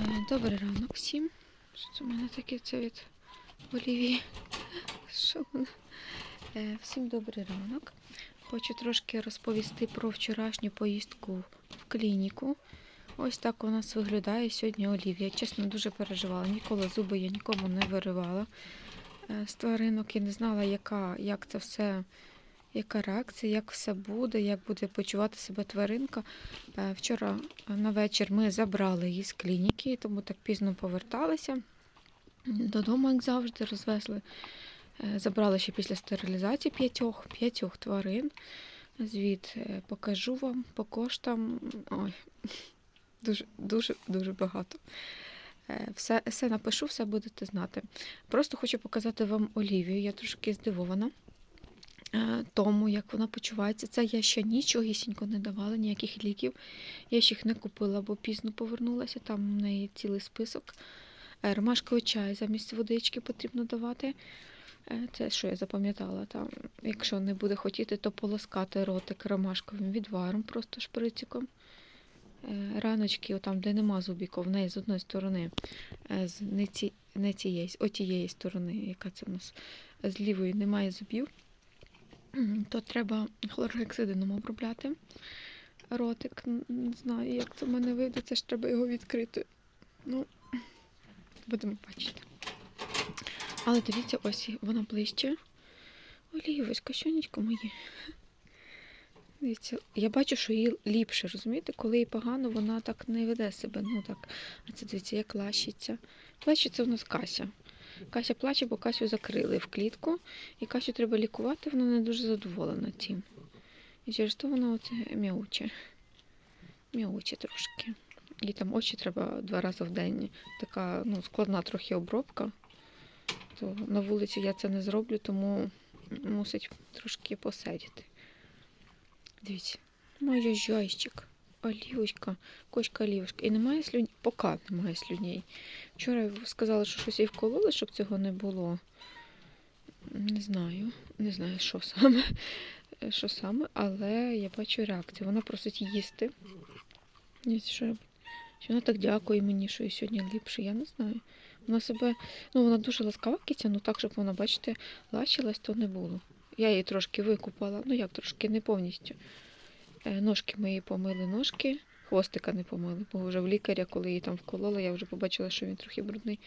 Е, Добрий ранок всім. Що в мене таке це від Олівії? Що в мене? Е, Всім добрий ранок. Хочу трошки розповісти про вчорашню поїздку в клініку. Ось так у нас виглядає сьогодні Олівія. Чесно, дуже переживала. Ніколи зуби я нікому не виривала е, з тваринок і не знала, яка, як це все, яка реакція, як все буде, як буде почувати себе тваринка. Е, Вчора на вечір ми забрали її з клініки, тому так пізно поверталися. Додому, як завжди, розвезли. Е, Забрали ще після стерилізації п'ятьох, п'ятьох тварин. Звіт е, покажу вам по коштам. Ой, дуже, дуже, багато. Все, все напишу, все будете знати. Просто хочу показати вам Олівію. Я трошки здивована тому, як вона почувається. Це я ще нічогісінько не давала, ніяких ліків. Я ще їх не купила, бо пізно повернулася. Там у неї цілий список. Е, Ромашковий чай замість водички потрібно давати. Е, Це що я запам'ятала. Там, якщо не буде хотіти, то полоскати ротик ромашковим відваром, просто шприциком. Е, Раночки, отам, де нема зубіків, в неї з одної сторони, е, з не, ці, не цієї, отієї сторони, яка це в нас з лівої немає зубів, то треба хлоргексидином обробляти ротик. Не знаю, як це в мене вийде, це ж треба його відкрити. Ну, будемо бачити. Але дивіться, ось вона ближче. Олівочка, щонечко моє. Дивіться, я бачу, що їй ліпше, розумієте? Коли їй погано, вона так не веде себе. Ну так, а це дивіться, як лащиться. Плачеться у нас Кася. Кася плаче, бо Касю закрили в клітку, і Касю треба лікувати, вона не дуже задоволена тим. І через то вона оце м'яуче. М'яуче трошки. Їй там очі треба два рази в день. Така ну, складна трохи обробка. То на вулиці я це не зроблю, тому мусить трошки посидіти. Дивіться, моя жайщик, олівочка, кочка олівочка. І немає слюней, поки немає слюней. Вчора сказали, що щось їй вкололи, щоб цього не було. Не знаю, не знаю, що саме, що саме, але я бачу реакцію. Вона просить їсти. Що вона так дякує мені, що і сьогодні ліпше, я не знаю. Вона себе, ну вона дуже ласкава киця, ну так, щоб вона, бачите, лащилась, то не було. Я її трошки викупала, ну як трошки, не повністю. Е, Ножки мої помили ножки, хвостика не помили, бо вже в лікаря, коли її там вкололи, я вже побачила, що він трохи брудний.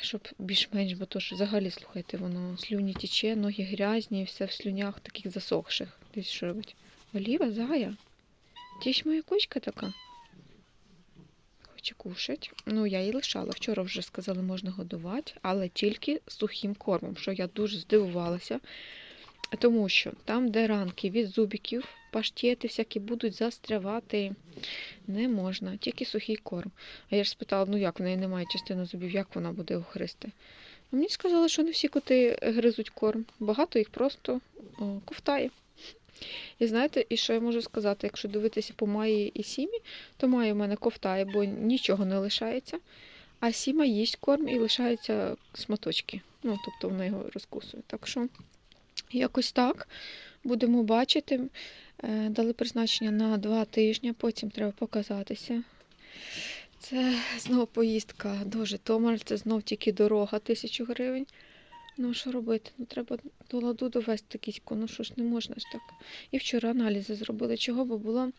Щоб більш-менш, бо то ж взагалі, слухайте, воно слюні тіче, ноги грязні, все в слюнях таких засохших. Дивіться, що робить. Оліва, зая. Ти ж моя кочка така. Хоче кушать. Ну, я її лишала. Вчора вже сказали, можна годувати, але тільки сухим кормом, що я дуже здивувалася. Тому що там, де ранки від зубиків, паштети всякі будуть застрявати, не можна, тільки сухий корм. А я ж спитала, ну як в неї немає частини зубів, як вона буде гристи? Ну, мені сказали, що не всі коти гризуть корм. Багато їх просто о, ковтає. І знаєте, і що я можу сказати, якщо дивитися по Маї і Сімі, то Майя в мене ковтає, бо нічого не лишається. А Сіма їсть корм і лишаються сматочки. Ну, тобто вона його розкусує. Так що якось так будемо бачити. Е, Дали призначення на два тижні, потім треба показатися. Це знову поїздка до Житомира, це знов тільки дорога тисячу гривень. Ну, що робити? Ну, треба до ладу довести кіську, ну що ж не можна ж так. І вчора аналізи зробили. Чого? Бо було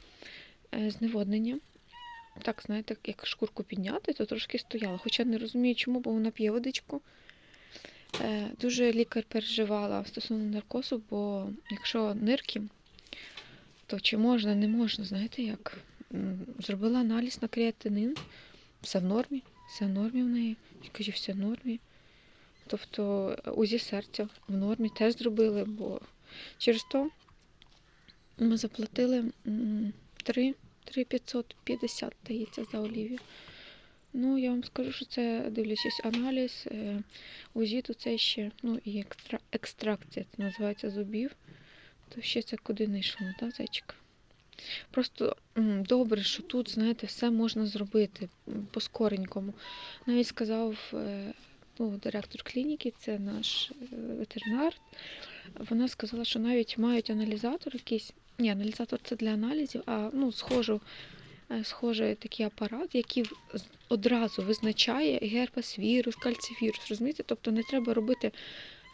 е, зневоднення. Так, знаєте, як шкурку підняти, то трошки стояла. Хоча не розумію, чому, бо вона п'є водичку. Е, Дуже лікар переживала стосовно наркозу, бо якщо нирки, то чи можна, не можна, знаєте як? Зробила аналіз на креатинин, все в нормі, все в нормі в неї. Я все в нормі. Тобто е, УЗІ серця в нормі теж зробили, бо через то ми заплатили 3, 3 550 дається за олівію. Ну, я вам скажу, що це, дивлячись, аналіз, е, УЗІ, то це ще, ну і екстра, екстракція, це називається зубів, то ще це куди не йшло, так, зайчик? Просто добре, що тут, знаєте, все можна зробити по-скоренькому. Навіть сказав е, ну, директор клініки, це наш е, ветеринар. Вона сказала, що навіть мають аналізатор якийсь. Ні, аналізатор це для аналізів, а ну, схожу е, схоже такий апарат, який одразу визначає герпес вірус, кальцивірус. Розумієте? Тобто не треба робити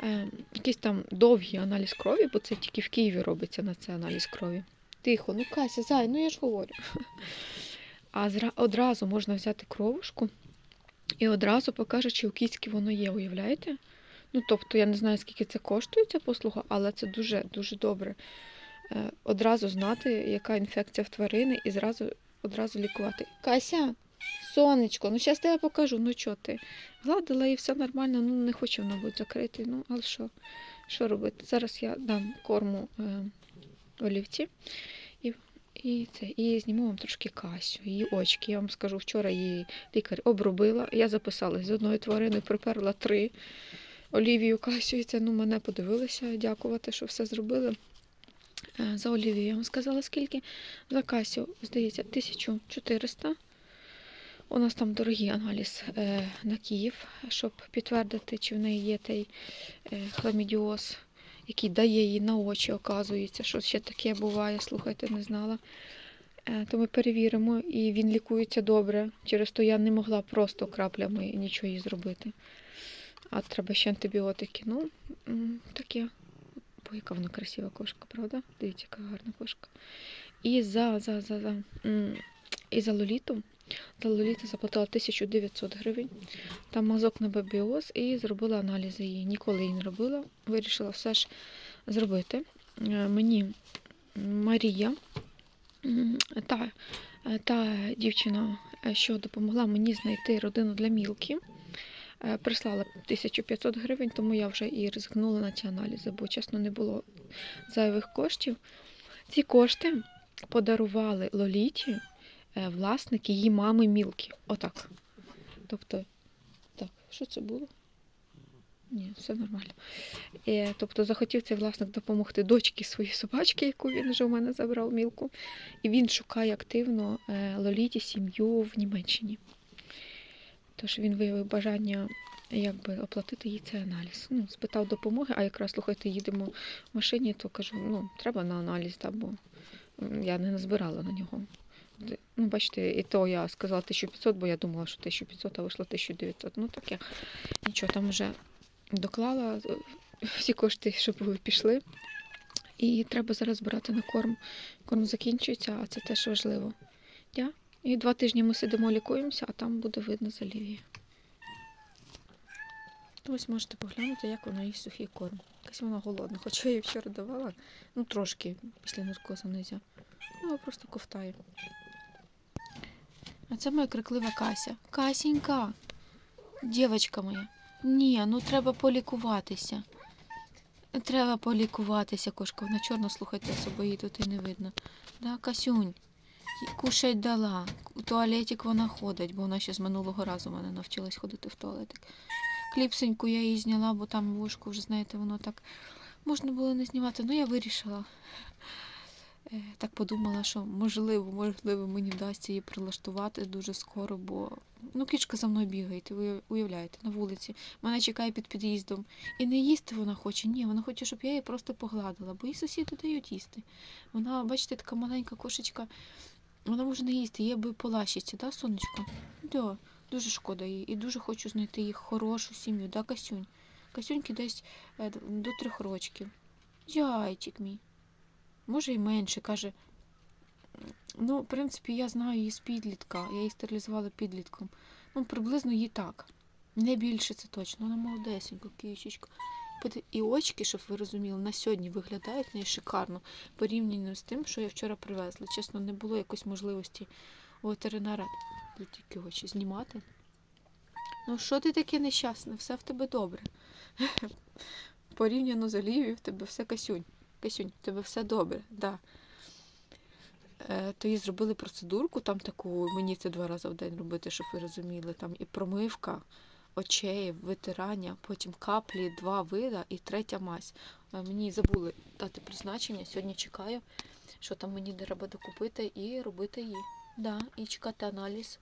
е, якийсь там довгий аналіз крові, бо це тільки в Києві робиться на це аналіз крові. Тихо, ну Кася, зай, ну я ж говорю. А одразу можна взяти кровушку і одразу покаже, чи у кіськи воно є, уявляєте? Ну, тобто, я не знаю, скільки це коштує ця послуга, але це дуже дуже добре. Е, одразу знати, яка інфекція в тварини, і зразу одразу лікувати. Кася, сонечко, ну зараз я покажу. Ну що ти? Гладила і все нормально, ну не хоче вона бути закритий. Ну, але що? Що робити? Зараз я дам корму е, олівці і, і, це, і зніму вам трошки касю, її очки. Я вам скажу, вчора її лікар обробила. Я записалась з одної тварини, приперла три. Олівію Касю, і це ну, мене подивилися, дякувати, що все зробили. Е, За Олівію я вам сказала, скільки. За Касю, здається, 1400. У нас там дорогий аналіз е, на Київ, щоб підтвердити, чи в неї є той е, хламідіоз, який дає їй на очі, оказується, що ще таке буває, слухайте, не знала. То ми перевіримо, і він лікується добре. Через то я не могла просто краплями нічого їй зробити. А треба ще антибіотики. Ну, таке. Бо яка вона красива кошка, правда? Дивіться, яка гарна кошка. І за, за, за, за, і за лоліту. За лоліту заплатила 1900 гривень. Там мазок на бабіоз і зробила аналізи її. Ніколи її не робила. Вирішила все ж зробити. Е, Мені Марія, та, та дівчина, е, що допомогла мені знайти родину для мілки. Е, Прислала 1500 гривень, тому я вже і ризикнула на ці аналізи, бо чесно не було зайвих коштів. Ці кошти подарували Лоліті е, власники її мами Мілки. Отак. Тобто, так, що це було? Ні, все нормально. Е, тобто захотів цей власник допомогти дочці своїй собачки, яку він вже у мене забрав мілку. І він шукає активно Лоліті сім'ю в Німеччині. Тож він виявив бажання якби оплатити їй цей аналіз. Ну, спитав допомоги, а якраз слухайте, їдемо в машині, то кажу, ну, треба на аналіз, та, бо я не назбирала на нього. Ну, бачите, і то я сказала 1500, бо я думала, що 1500, а вийшло 1900. Ну таке. Нічого, там вже доклала е, всі кошти, що були, пішли. І треба зараз брати на корм. Корм закінчується, а це теж важливо. Я? І два тижні ми сидимо, лікуємося, а там буде видно за Лівією. Ось можете поглянути, як вона їсть сухий корм. Якась вона голодна, хоча я їй вчора давала. Ну, трошки після наркозу нельзя. Ну, просто ковтає. А це моя криклива Кася. Касінька, дівчинка моя. Ні, ну треба полікуватися. Треба полікуватися, кошка. Вона чорна, слухайте, особо її тут і не видно. Да, Касюнь, кушать дала. У туалетик вона ходить, бо вона ще з минулого разу мене навчилась ходити в туалетик. Кліпсеньку я її зняла, бо там вушку вже, знаєте, воно так можна було не знімати. Ну, я вирішила. Е, Так подумала, що можливо, можливо, мені вдасться її прилаштувати дуже скоро, бо ну, кішка за мною бігає, ви уявляєте, на вулиці. Мене чекає під під'їздом. І не їсти вона хоче. Ні, вона хоче, щоб я її просто погладила, бо їй сусіди дають їсти. Вона, бачите, така маленька кошечка, вона може не їсти, їй би полащиться, да, сонечко? Да, дуже шкода їй. І дуже хочу знайти їй хорошу сім'ю, да, Касюнь? Касюньки десь е, до трьох рочків. Зайчик мій. Може і менше, каже. Ну, в принципі, я знаю її з підлітка. Я її стерилізувала підлітком. Ну, приблизно їй так. Не більше це точно. Вона молодесенька, кішечка. Поди- І очки, щоб ви розуміли, на сьогодні виглядають в неї шикарно порівняно з тим, що я вчора привезла. Чесно, не було якоїсь можливості у ветеринара тільки очі знімати. Ну, що ти таке нещасне? Все в тебе добре. Порівняно з Олівією, в тебе все касюнь. Касюнь, в тебе все добре, да. Е, то їй зробили процедурку, там таку, мені це два рази в день робити, щоб ви розуміли. Там і промивка очей, витирання, потім каплі, два вида і третя мазь. Е, Мені забули дати призначення. Сьогодні чекаю, що там мені треба докупити і робити її. Да, і чекати аналіз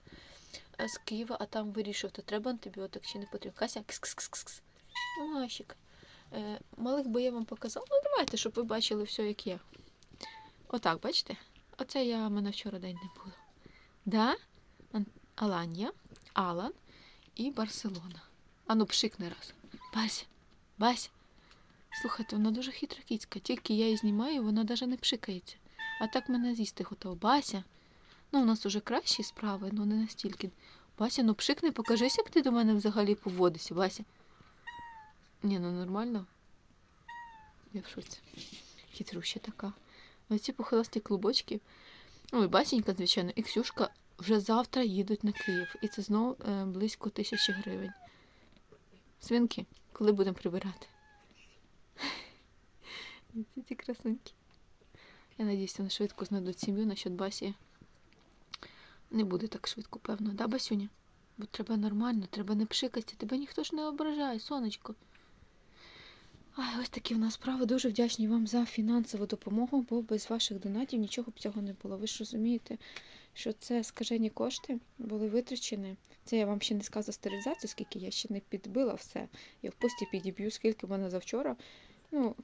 е, з Києва, а там вирішувати, треба антибіотик чи не потрібно. Кася, кс-кс-кс-кс. Машик. Е, малих би я вам показала. Ну, давайте, щоб ви бачили все, як є. Отак, бачите? Оце я мене вчора день не було. Да? Аланія, Алан і Барселона. Ану, пшикни раз. Бася, Бася. Слухайте, вона дуже хитра кіцька. Тільки я її знімаю, вона навіть не пшикається. А так мене з'їсти готова. Бася. Ну, у нас уже кращі справи, але не настільки. Бася, ну пшикни, покажись, як ти до мене взагалі поводишся, Бася. Ні, ну нормально. Я в шоці. Хитруща така. Оці похиласті клубочки. Ну, і Басінька, звичайно, і Ксюшка вже завтра їдуть на Київ. І це знову е, близько тисячі гривень. Свинки, коли будемо прибирати? Ці ці красуньки. Я надіюсь, вони швидко знайдуть сім'ю насчет Басі. Не буде так швидко, певно, да, Басюня? Бо треба нормально, треба не пшикатися, тебе ніхто ж не ображає, сонечко. Ай, ось такі в нас справи. Дуже вдячні вам за фінансову допомогу, бо без ваших донатів нічого б цього не було. Ви ж розумієте, що це скажені кошти були витрачені. Це я вам ще не сказала стерилізацію, скільки я ще не підбила все. Я в пості підіб'ю, скільки в мене завчора. Ну,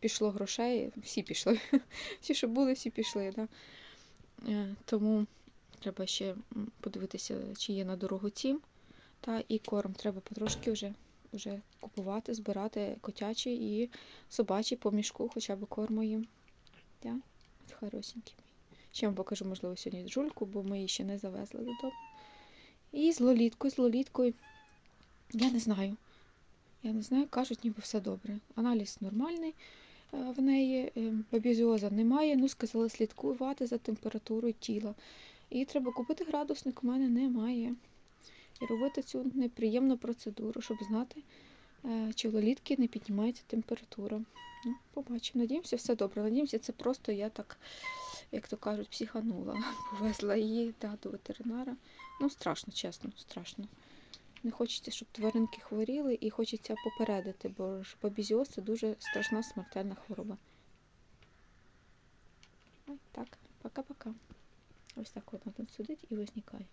пішло грошей, всі пішли. Всі, що були, всі пішли. Да? Е, Тому треба ще подивитися, чи є на дорогу цім. Та і корм треба потрошки вже, вже купувати, збирати котячий і собачий по мішку, хоча б корму їм. Да? Хорошенький. Ще вам покажу, можливо, сьогодні жульку, бо ми її ще не завезли додому. І з лоліткою, з лоліткою. Я не знаю. Я не знаю, кажуть, ніби все добре. Аналіз нормальний е, в неї, е, бабізіоза немає, ну сказали слідкувати за температурою тіла. І треба купити градусник, у мене немає. І робити цю неприємну процедуру, щоб знати, е, чи в лолітки не піднімається температура. Ну, побачимо. Надіємося, все добре. Надіємося, це просто я так, як то кажуть, психанула. Повезла її да, до ветеринара. Ну, страшно, чесно, страшно. Не хочеться, щоб тваринки хворіли, і хочеться попередити, бо ж бабізіоз це дуже страшна смертельна хвороба. Ой, так, пока-пока. Ось так вона тут сидить і возникає.